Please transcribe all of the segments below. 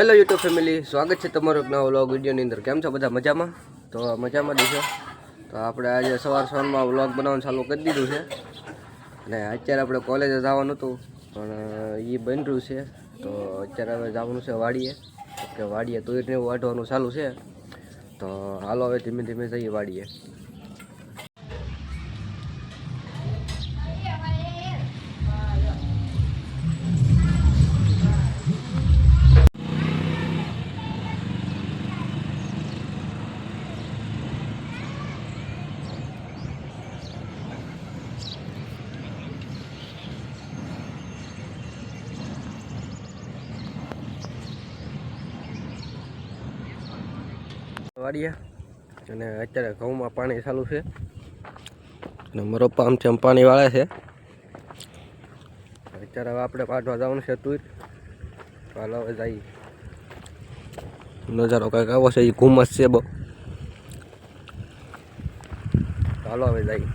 Hello YouTube family સ્વાગત છે તમારો નવો વ્લોગ વિડીયોની અંદર. કેમ છો બધા? મજામાં? તો મજામાં દીશો તો આપણે આજે સવાર સવારમાં વ્લોગ બનાવવાનું ચાલુ કરી દીધું છે. અને અત્યારે આપણે કોલેજે જવાનું હતું. પણ એ બની રહ્યું છે. તો અત્યારે હવે જવાનું છે વાડીએ. કે વાડીએ તુરને એવું વાઢવાનું ચાલુ છે. તો હાલો હવે ધીમે ધીમે જઈએ વાડીએ. વાડીએ. અને અત્યારે ઘઉંમાં પાણી ચાલુ છે. અને મારો પપ્પા આમથી આમ પાણી વાળે છે. અત્યારે હવે આપણે પાટવા જવાનું છે તુર. ચાલો હવે જઈએ. નજારો કંઈક આવો છે એ ઘુમસ છે બહુ. ચાલો હવે જઈએ.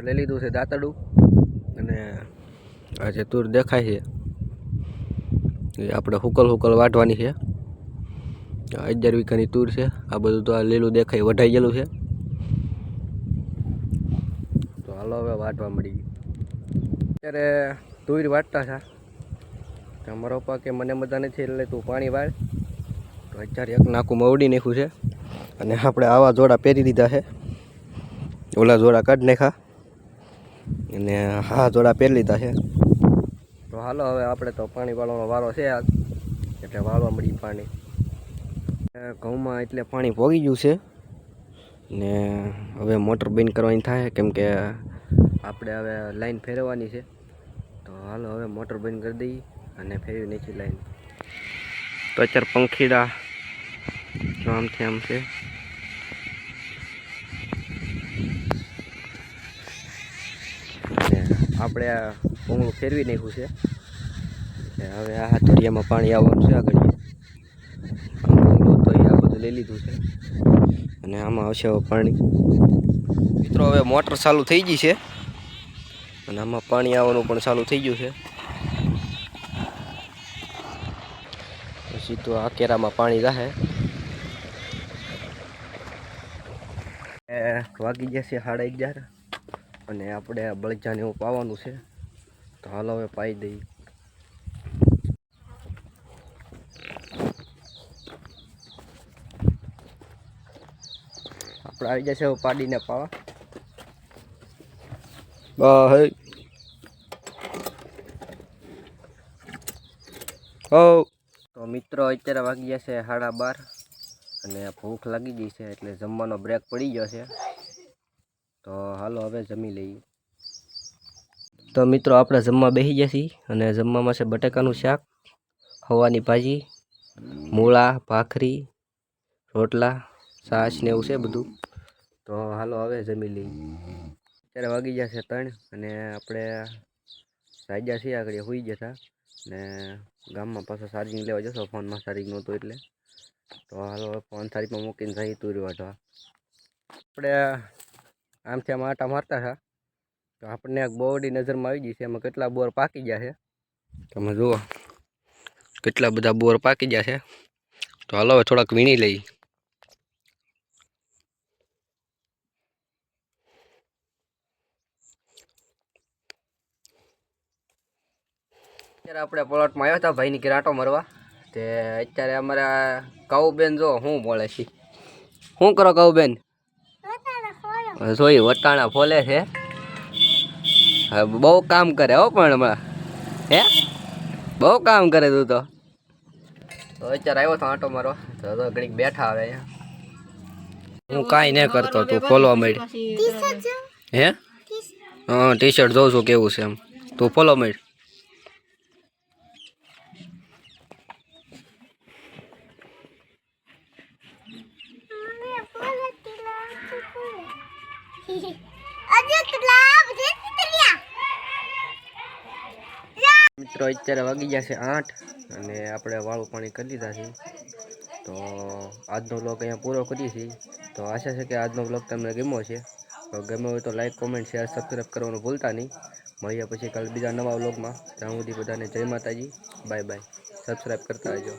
લઈ લીધું છે દાંતડું અને આ જે દેખાય છે, એ આપણે હુકલ હુકલ વાટવાની છે. અગિયાર વીઘાની તૂર છે. આ બધું તો આ લીલું દેખાય, વઢાઈ ગયેલું છે. તો હાલો હવે વાટવા મળી ગયું. અત્યારે તુર વાટતા છે. તો મારો પપ્પા કે મને મજા નથી એટલે તું પાણી વાળ. તો અત્યારે એક નાકું મવડી નાખ્યું છે. અને આપણે આવા જોડા પહેરી દીધા છે. ઓલા જોડા કાઢ નાખા અને હા જોડા પહેરી લીધા છે. તો હાલો હવે આપણે તો પાણી વાળવાનો વારો છે આજ. એટલે વાળવા મળી પાણી. ઘઉંમાં એટલે પાણી પોગી ગયું છે. ને હવે મોટર બંધ કરવાની થાય, કેમ કે આપણે હવે લાઈન ફેરવવાની છે. તો હાલો હવે મોટર બંધ કરી દઈએ અને ફેરવી નાખી લાઈન. તો અત્યારે પંખીડા આમથી આમ છે. આપણે આ ભૂંગળું ફેરવી નાખ્યું છે. હવે આ હાથોડિયામાં પાણી આવવાનું છે આગળ આમ ભૂંગળું તો એ આ બધું લઈ લીધું છે. અને આમાં આવશે પાણી. મિત્રો, હવે મોટર ચાલુ થઈ ગઈ છે. અને આમાં પાણી આવવાનું પણ ચાલુ થઈ ગયું છે. પછી તો આ કેરામાં પાણી રહે. વાગી જશે સાડા અગિયાર. અને આપણે બળજાને એવું પાવાનું છે. તો હાલ હવે પાઈ દઈએ. આપણે આવી જશે પાડીને પાવા બસ હો તો મિત્રો અત્યારે વાગી જશે સાડા બાર અને ભૂખ લાગી ગઈ છે એટલે જમવાનો બ્રેક પડી ગયો છે તો હાલો હવે જમી લઈએ તો મિત્રો આપણે જમવા બેસી જશી અને જમવામાં છે બટાકાનું શાક હવાની ભાજી મૂળા ભાખરી રોટલા છાશ ને એવું છે બધું તો હાલો હવે જમી લઈએ. અત્યારે વાગી ગયા છે ત્રણ અને આપણે સાજા છીએ આગળ હોઈ જતા ને ગામમાં પાછો ચાર્જિંગ લેવા જશો ફોનમાં ચાર્જિંગ નહોતું એટલે. તો હાલો હવે ફોન ચાર્જિંગમાં મૂકીને જઈ તુરી વાટવા આપણે આમથી આમ આટા મારતા હતા. તો આપણને એક બોરડી નજરમાં આવી ગઈ છે એમાં કેટલા બોર પાકી ગયા છે. તમે જુઓ કેટલા બધા બોર પાકી ગયા છે. તો હાલો હવે થોડાક વીણી લઈ અત્યારે આપણે પ્લોટમાં આવ્યા હતા ભાઈની કિરાટો મરવા. તે અત્યારે અમારા કાઉબેન જો શું બોલે છે? શું કરો કાઉબેન? જોઈ વટાણા ફોલે છે. બહુ કામ કરે હો પણ હમણાં. હે? બહુ કામ કરે તું તો. તો અત્યારે આવ્યો તો આંટો મારો તો ઘડીક બેઠા આવે હું કાંઈ નહીં કરતો તું ફોલવા માંડ. હે? હા ટી શર્ટ જોઉં છું કેવું છે એમ. તું ફોલો માંડ. મિત્રો, અત્યારે વાગી ગયા છે આઠ અને આપણે વાળું પાણી કરી લીધા છે. તો આજનો બ્લોગ અહીંયા પૂરો કરીએ છીએ. તો આશા છે કે આજનો બ્લોગ તમને ગમ્યો છે તો ગમ્યો હોય તો લાઈક કોમેન્ટ શેર સબસ્ક્રાઈબ કરવાનું ભૂલતા નહીં. મળીએ પછી કાલે બીજા નવા બ્લોગમાં ત્યાં સુધી બધાને જય માતાજી. બાય બાય સબસ્ક્રાઈબ કરતા રહેજો.